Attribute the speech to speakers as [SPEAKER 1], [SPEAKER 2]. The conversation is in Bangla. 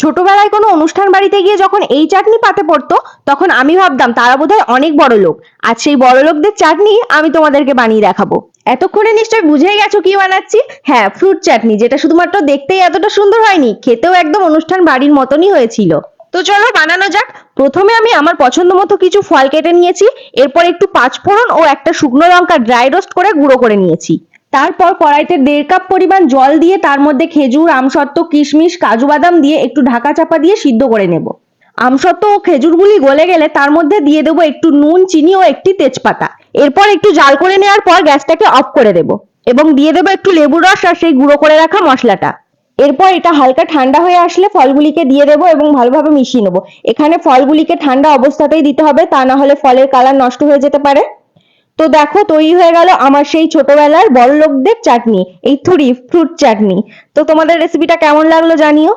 [SPEAKER 1] ছোটবেলায় কোনো অনুষ্ঠান বাড়িতে গিয়ে যখন এই চাটনি পাতে পড়তো, তখন আমি ভাবতাম তারা বোধহয় অনেক বড় লোক। আর সেই বড় লোকদের চাটনি আমি তোমাদেরকে বানিয়ে দেখাবো। এতক্ষণে নিশ্চয় বুঝেই গেছো কি বানাচ্ছি? হ্যাঁ ফ্রুট চাটনি, যেটা শুধুমাত্র দেখতেই এতটা সুন্দর হয়নি, খেতেও একদম অনুষ্ঠান বাড়ির মতনই হয়েছিল। তো চলো বানানো যাক। প্রথমে আমি আমার পছন্দ মতো কিছু ফল কেটে নিয়েছি, এরপর একটু পাঁচফোড়ন ও একটা শুকনো লঙ্কা ড্রাই রোস্ট করে গুঁড়ো করে নিয়েছি। তারপর কড়াইতে দেড় কাপ পরিমাণ জল দিয়ে তার মধ্যে খেজুর আমসত্ত্ব কিশমিশ, কাজু বাদাম দিয়ে একটু ঢাকা চাপা দিয়ে সিদ্ধ করে নেব। আমসত্ত্ব ও খেজুরগুলি গলে গেলে তার মধ্যে দিয়ে দেবো একটু নুন, চিনি ও একটি তেজপাতা। এরপর একটু জাল করে নেওয়ার পর গ্যাসটাকে অফ করে দেব এবং দিয়ে দেবো একটু লেবুর রস আর সেই গুঁড়ো করে রাখা মশলাটা। এরপর এটা হালকা ঠান্ডা হয়ে আসলে ফলগুলিকে দিয়ে দেবো এবং ভালোভাবে মিশিয়ে নেব। এখানে ফলগুলিকে ঠান্ডা অবস্থাতেই দিতে হবে, তা না হলে ফলের কালার নষ্ট হয়ে যেতে পারে। তো দেখো তৈরি হয়ে গেল আমার সেই ছোটবেলার বড় লোকদের চাটনি, এই থুরি ফ্রুট চাটনি। তো তোমাদের রেসিপিটা কেমন লাগল জানিও?